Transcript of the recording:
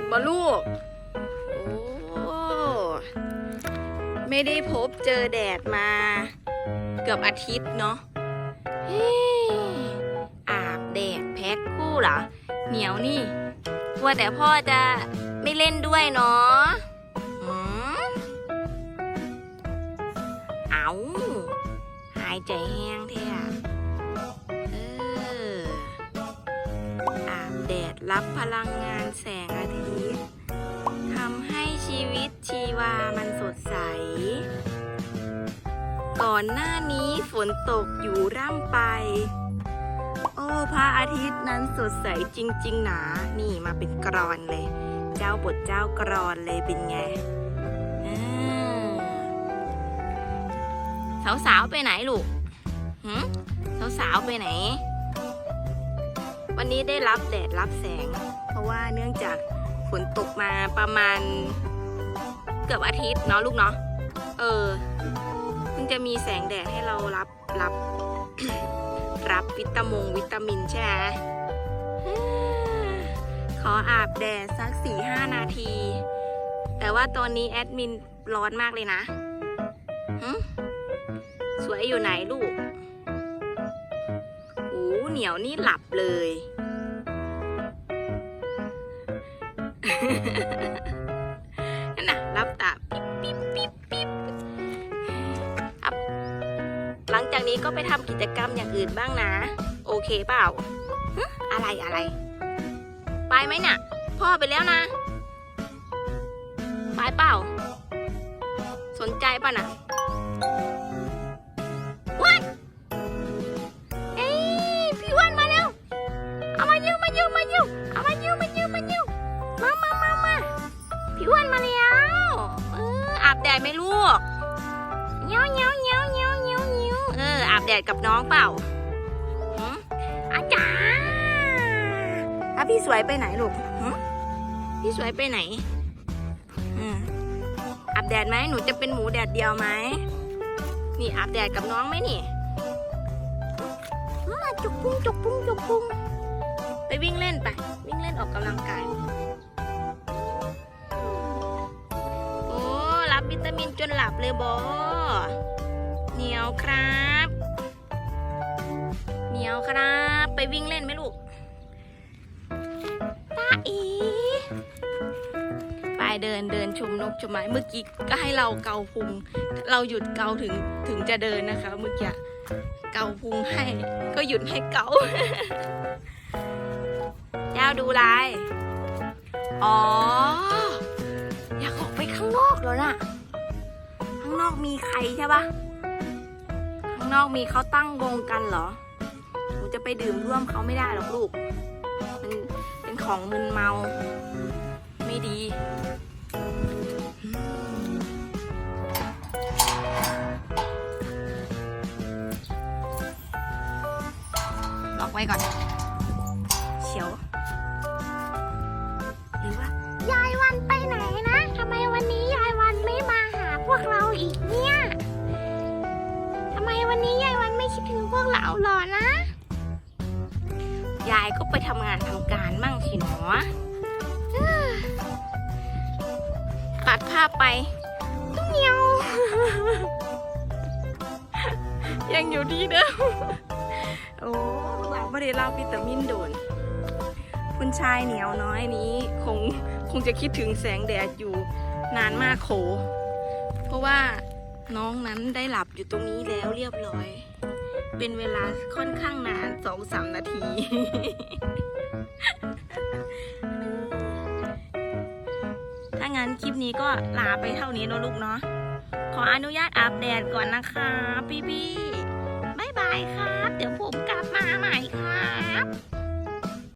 ดบ่ลูก โอ้ ไม่ได้พบเจอแดดมา เกือบอาทิตย์เนาะเฮ้อาบแดดแพ็คคู่เหรอ เหนียวนี่กลัวแต่พ่อจะไม่เล่นด้วยเนาะเอาหายใจแห้งแท้เอออาบแดดรับพลังงานแสง ชีวามันสดใส ก่อนหน้านี้ฝนตกอยู่ร่ำไป โอ้พระอาทิตย์นั้นสดใสจริง ๆ หนา นี่มาเป็นกรอนเลย เจ้าบทเจ้ากรอนเลยเป็นไงสาวสาวๆไปไหนลูกหืสาวสาวๆไปไหน วันนี้ได้รับแดดรับแสง เพราะว่าเนื่องจากฝนตกมาประมาณ กือบอาทิตย์เนาะลูกเนาะเออเพิ่งจะมีแสงแดดให้เรารับรับรับวิตามงวิตามินใช่ไหมขออาบแดดสักสี่ห้านาที แต่ว่าตอนนี้แอดมินร้อนมากเลยนะหึสวยอยู่ไหนลูกโอ้เหนียวนี่หลับเลย รับตาปิ๊บปิ๊บปิ๊บปิ๊บครับหลังจากนี้ก็ไปทำกิจกรรมอย่างอื่นบ้างนะ โอเคเปล่าอะไรอะไร ไปไหมเนี่ยพ่อไปแล้วนะ ไปเปล่า สนใจป่ะนะ่ะ ดดไหมลูกเงี้ยวเงี้ยวเงี้ยวเงี้ยวเงี้ยวเงี้ยวเอออาบแดดกับน้องเปล่าอาจารย์อะพี่สวยไปไหนลูกพี่สวยไปไหนอืมอาบแดดไหมหนูจะเป็นหมูแดดเดียวไหมนี่อาบแดดกับน้องไหมนี่อ่าจุกปุ้งจุกปุ้งจุกปุ้งไปวิ่งเล่นไป วิ่งเล่นออกกำลังกาย นจนหลับเลยบอเหนียวครับ เหนียวครับ ไปวิ่งเล่นไหมลูกตาอีไปเดินเดินชมนกชมไม้เมื่อกี้ก็ให้เราเกาพุง เราหยุดเกาถึงถึงจะเดินนะคะ เมื่อกี้เกาพุงให้ก็หยุดให้เกาเจ้าดูไรอ๋ออยากออกไปข้างนอกแล้วน่ะางนอกมีใครใช่ปะข้างนอกมีเขาตั้งวงกันเหรอ หนูจะไปดื่มร่วมเขาไม่ได้หรอกลูก มันเป็นของมึนเมา ไม่ดี ล็อกไว้ก่อน วันนี้ยายวันไม่คิดถึงพวกเราหรอนะ ยายก็ไปทำงานทำการมั่งสิหนอเอ้อตัดภาพไปเมียว ยังอยู่ที่เดิม โอ้เราไม่ได้รับวิตามินโดน คุณชายเหนียวน้อยนี้คงคงจะคิดถึงแสงแดดอยู่นานมากโข เพราะว่า น้องนั้นได้หลับอยู่ตรงนี้แล้วเรียบร้อย เป็นเวลาค่อนข้างนานสองสามนาที ถ้างั้นคลิปนี้ก็ลาไปเท่านี้นะลูกเนาะ ขออนุญาตอาบแดดก่อนนะคะพี่พี่ๆบ๊ายบายครับ เดี๋ยวผมกลับมาใหม่ครับ